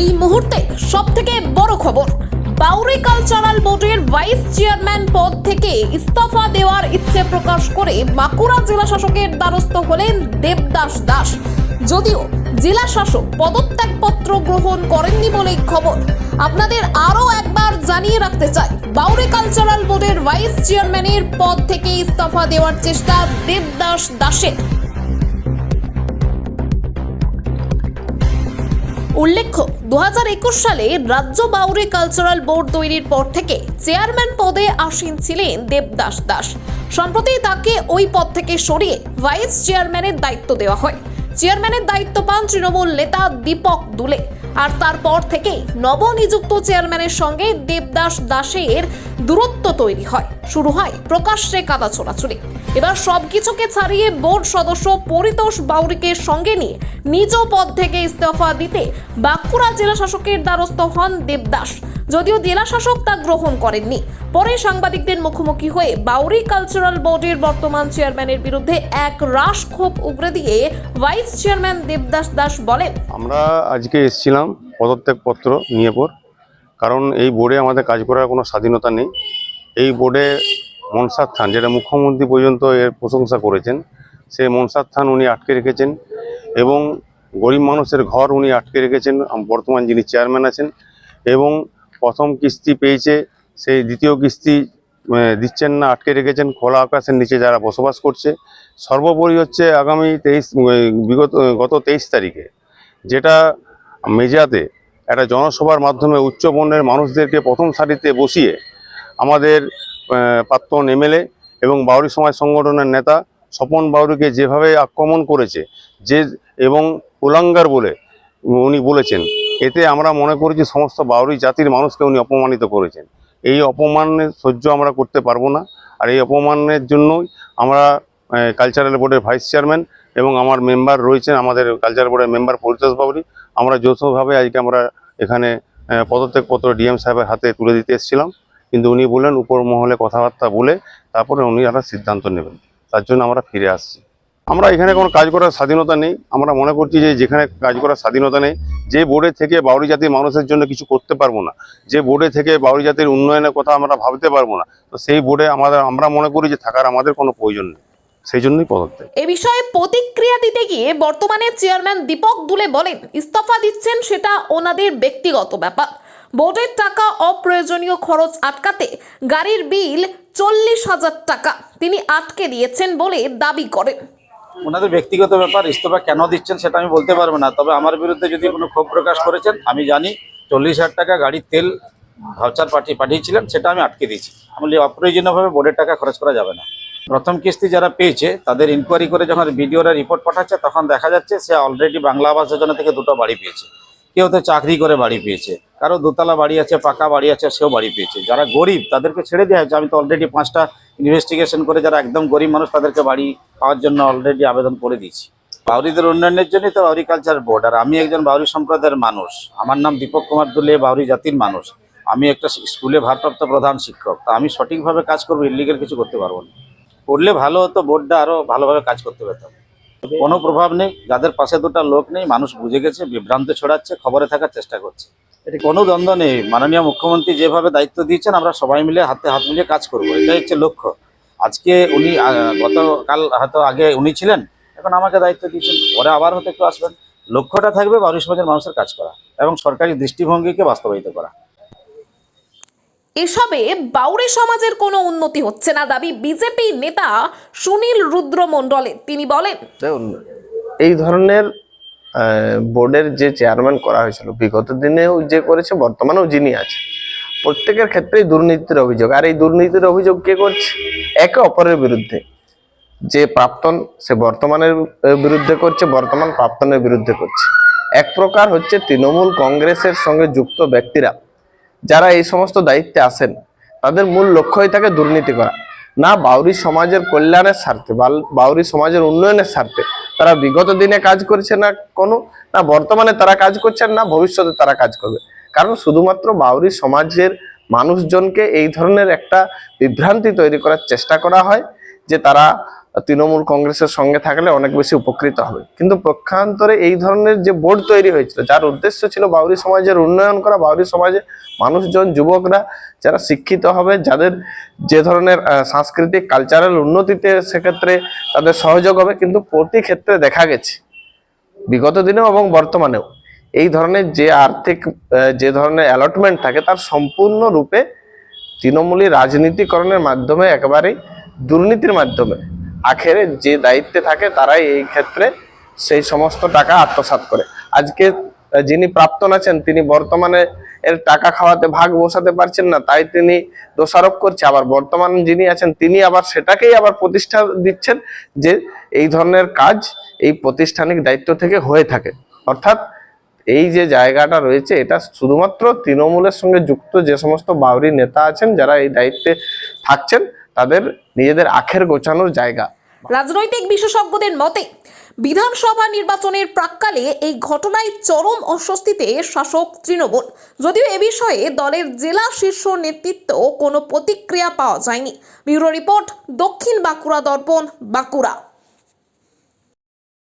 এই মুহূর্তে সব থেকে বড় খবর। বাউরি কালচারাল বোর্ডের ভাইস চেয়ারম্যান পদ থেকে ইস্তফা দেওয়ার ইচ্ছে প্রকাশ করে বাঁকুড়া জেলা শাসকের দ্বারস্থ হলেন দেবদাস দাস। যদিও জেলা শাসক পদত্যাগপত্র গ্রহণ করেননি বলেই খবর। আপনাদের আরও একবার জানিয়ে রাখতে চাই, বাউরি কালচারাল বোর্ডের ভাইস চেয়ারম্যানের পদ থেকে ইস্তফা দেওয়ার চেষ্টা দেবদাস দাসের। উল্লেখ্য, দুহাজার একুশ সালে রাজ্য বাউরি কালচারাল বোর্ড তৈরির পর থেকে চেয়ারম্যান পদে আসীন ছিলেন দেবদাস দাস। সম্প্রতি তাকে ওই পদ থেকে সরিয়ে ভাইস চেয়ারম্যানের দায়িত্ব দেওয়া হয়। চেয়ারম্যানের দায়িত্ব পান তৃণমূল নেতা দীপক দুলে। আর তারপর থেকেই নবনিযুক্ত চেয়ারম্যানের সঙ্গে দেবদাস দাসের দূরত্ব তৈরি হয়। শুরু হয় প্রকাশ্যে কাদা ছোড়াছুড়ি। এবার সবকিছুকে ছাড়িয়ে বোর্ড সদস্য পরিতোষ বাউরিকে সঙ্গে নিয়ে নিজ পদ থেকে ইস্তফা দিতে বাঁকুড়া জেলা শাসকের দ্বারস্থ হন দেবদাস। যদিও জেলা শাসক তা গ্রহণ করেননি। পরে সাংবাদিকদের মুখোমুখি হয়ে বাউরি কালচারাল বোর্ডের বর্তমান চেয়ারম্যানের বিরুদ্ধে এক রাশ ক্ষোভ উগরে দিয়ে ভাইস চেয়ারম্যান দেবদাস দাস বলেন, আমরা আজকে এসেছিলাম পদত্যাগপত্র নিয়ে পর কারণ এই বোর্ডে আমাদের কাজ করার কোনো স্বাধীনতা নেই। এই বোর্ডে মনসার থান, যেটা মুখ্যমন্ত্রী পর্যন্ত এর প্রশংসা করেছেন, সেই মনসার থান উনি আটকে রেখেছেন এবং গরিব মানুষের ঘর উনি আটকে রেখেছেন বর্তমান যিনি চেয়ারম্যান আছেন এবং প্রথম কিস্তি পেয়েছে, সেই দ্বিতীয় কিস্তি দিচ্ছেন না, আটকে রেখেছেন, খোলা আকাশের নিচে যারা বসবাস করছে। সর্বোপরি হচ্ছে আগামী তেইশ বিগত, গত তেইশ তারিখে যেটা মেজাতে একটা জনসভার মাধ্যমে উচ্চবর্ণের মানুষদেরকে প্রথম সারিতে বসিয়ে আমাদের প্রাক্তন এমএলএ এবং বাউরি সমাজ সংগঠনের নেতা স্বপন বাউরিকে যেভাবে আক্রমণ করেছে, যে এবং উলাঙ্গার বলে উনি বলেছেন, এতে আমরা মনে করেছি সমস্ত বাউরি জাতির মানুষকে উনি অপমানিত করেছেন। এই অপমানের সহ্য আমরা করতে পারব না, আর এই অপমানের জন্যই আমরা কালচারাল বোর্ডের ভাইস চেয়ারম্যান এবং আমার মেম্বার রয়েছেন, আমাদের কালচারাল বোর্ডের মেম্বার পরিতোষ বাবুরি আমরা যৌথভাবে আজকে আমরা এখানে পদত্যাগপত্র ডিএম সাহেবের হাতে তুলে দিতে এসেছিলাম। কিন্তু উনি বললেন, উপর মহলে কথাবার্তা বলে তারপরে উনি একটা সিদ্ধান্ত নেবেন। তার জন্য আমরা ফিরে আসছি। আমরা এখানে কোনো কাজ করার স্বাধীনতা নেই। আমরা মনে করছি যে যেখানে কাজ করার স্বাধীনতা নেই, যে বোর্ডে থেকে বাউরি জাতির মানুষের জন্য কিছু করতে পারব না, যে বোর্ডে থেকে বাউরি জাতির উন্নয়নের কথা আমরা ভাবতে পারব না, তো সেই বোর্ডে আমাদের, আমরা মনে করি যে থাকার আমাদের কোনো প্রয়োজন নেই। সেই জন্যই পদত্যাগ। এ বিষয়ে প্রতিক্রিয়া দিতে গিয়ে বর্তমানে চেয়ারম্যান দীপক দুলে বলেন, ইস্তফা দিচ্ছেন সেটা ওনাদের ব্যক্তিগত ব্যাপার। বোর্ডের টাকা অপ্রয়োজনীয় খরচ আটকাতে গাড়ির বিল চল্লিশ হাজার টাকা তিনি আটকে দিয়েছেন বলে দাবি করেন। ওনাদের ব্যক্তিগত ব্যাপার, ইস্তফা কেন দিচ্ছেন সেটা আমি বলতে পারব না। তবে আমার বিরুদ্ধে যদি কোনো ক্ষোভ প্রকাশ করেছেন, আমি জানি চল্লিশ হাজার টাকা গাড়ির তেল ভাউচার পাঠিয়ে পাঠিয়েছিলেন, সেটা আমি আটকে দিয়েছি। আমি অপ্রয়োজনীয়ভাবে বোর্ডের টাকা খরচ করা যাবে না। প্রথম কিস্তি যারা পেয়েছে, তাদের ইনকোয়ারি করে যখন বিডিওরা রিপোর্ট পাঠাচ্ছে, তখন দেখা যাচ্ছে সে অলরেডি বাংলা আবাস যোজনা থেকে দুটো বাড়ি পেয়েছে। কেউ তো চাকরি করে বাড়ি পেয়েছে। কারও দোতলা বাড়ি আছে, পাকা বাড়ি আছে, সেও বাড়ি পেয়েছে। যারা গরিব, তাদেরকে ছেড়ে দেওয়া হয়েছে। আমি তো অলরেডি পাঁচটা ইনভেস্টিগেশন করে যারা একদম গরিব মানুষ, তাদেরকে বাড়ি পাওয়ার জন্য অলরেডি আবেদন করে দিয়েছি। বাউরিদের উন্নয়নের জন্যই তো বাউরি কালচার বোর্ড আর আমি একজন বাউরি সম্প্রদায়ের মানুষ। আমার নাম দীপক কুমার দুলে, বাউরি জাতির মানুষ। আমি একটা স্কুলে ভারপ্রাপ্ত প্রধান শিক্ষক। তা আমি সঠিকভাবে কাজ করব ইলিগেল কিছু করতে পারব না। করলে ভালো হতো বোর্ডটা আরও ভালোভাবে কাজ করতে পেতাম। কোনো প্রভাব নেই, যাদের পাশে দুটা লোক নেই, মানুষ বুঝে গেছে, বিভ্রান্ত ছড়াচ্ছে, খবরে থাকার চেষ্টা করছে। এটি কোনো দ্বন্দ্ব নেই। মাননীয় মুখ্যমন্ত্রী যেভাবে দায়িত্ব দিয়েছেন, আমরা সবাই মিলে হাতে হাত মিলিয়ে কাজ করব। এটাই হচ্ছে লক্ষ্য। আজকে উনি গতকাল হয়তো আগে উনি ছিলেন, এখন আমাকে দায়িত্ব দিয়েছেন। পরে আবার হয়তো একটু আসবেন। লক্ষ্যটা থাকবে বারুই সমাজের মানুষের কাজ করা এবং সরকারি দৃষ্টিভঙ্গিকে বাস্তবায়িত করা। এসবে বাউরি সমাজের কোনো উন্নতি হচ্ছে না দাবি বিজেপি নেতা সুনীল রুদ্র মণ্ডলের তিনি বলেন এই ধরনের বোর্ডের যে চেয়ারম্যান করা হয়েছিল, বিগত দিনেও যে করেছে, বর্তমানেও যিনি আছে, প্রত্যেকের ক্ষেত্রেই দুর্নীতির অভিযোগ। আর এই দুর্নীতির অভিযোগ কে করছে? একে অপরের বিরুদ্ধে। যে প্রাক্তন, সে বর্তমানের বিরুদ্ধে করছে, বর্তমান প্রাপ্তনের বিরুদ্ধে করছে। এক প্রকার হচ্ছে তৃণমূল কংগ্রেসের সঙ্গে যুক্ত ব্যক্তিরা যারা এই সমস্ত দায়িত্বে আসেন তাদের মূল লক্ষ্যই থাকে দুর্নীতি করা। না বাউরি সমাজের কল্যাণের স্বার্থে বাউরি সমাজের উন্নয়নের স্বার্থে তারা বিগত দিনে কাজ করছে না কোনো, না বর্তমানে তারা কাজ করছেন না, ভবিষ্যতে তারা কাজ করবে। কারণ শুধুমাত্র বাউরি সমাজের মানুষজনকে এই ধরনের একটা বিভ্রান্তি তৈরি করার চেষ্টা করা হয়, যে তারা তৃণমূল কংগ্রেসের সঙ্গে থাকলে অনেক বেশি উপকৃত হবে। কিন্তু পক্ষান্তরে এই ধরনের যে বোর্ড তৈরি হয়েছিল, যার উদ্দেশ্য ছিল বাউরি সমাজের উন্নয়ন করা, বাউরি সমাজে মানুষজন, যুবকরা যারা শিক্ষিত হবে, যাদের যে ধরনের সাংস্কৃতিক কালচারাল উন্নতিতে সেক্ষেত্রে তাদের সহযোগ হবে, কিন্তু প্রতি ক্ষেত্রে দেখা গেছে, বিগত দিনেও এবং বর্তমানেও, এই ধরনের যে আর্থিক যে ধরনের অ্যালটমেন্ট থাকে, তার সম্পূর্ণরূপে তৃণমূলী রাজনীতিকরণের মাধ্যমে, একেবারেই দুর্নীতির মাধ্যমে আখেরে যে দায়িত্বে থাকে, তারাই এই ক্ষেত্রে সেই সমস্ত টাকা আত্মসাৎ করে। আজকে যিনি প্রাপ্তন আছেন, তিনি বর্তমানে এর টাকা খাওয়াতে ভাগ বসাতে পারছেন না, তাই তিনি দোষারোপ করছে। আবার বর্তমান যিনি আছেন, তিনি আবার সেটাকেই আবার প্রতিষ্ঠা দিচ্ছেন যে এই ধরনের কাজ এই প্রতিষ্ঠানিক দায়িত্ব থেকে হয়ে থাকে। অর্থাৎ এই যে জায়গাটা রয়েছে, এটা শুধুমাত্র তৃণমূলের সঙ্গে যুক্ত যে সমস্ত বাউরি নেতা আছেন, যারা এই দায়িত্বে থাকছেন তাদের নিজেদের আখের গোছানোর জায়গা। রাজনৈতিক বিশেষজ্ঞদের মতে, বিধানসভা নির্বাচনের প্রাককালে এই ঘটনায় চরম অস্বস্তিতে শাসক তৃণমূল। যদিও এ বিষয়ে দলের জেলা শীর্ষ নেতৃত্ব কোনো প্রতিক্রিয়া পাওয়া যায়নি। ব্যুরো রিপোর্ট দক্ষিণ বাঁকুড়া দর্পণ, বাঁকুড়া।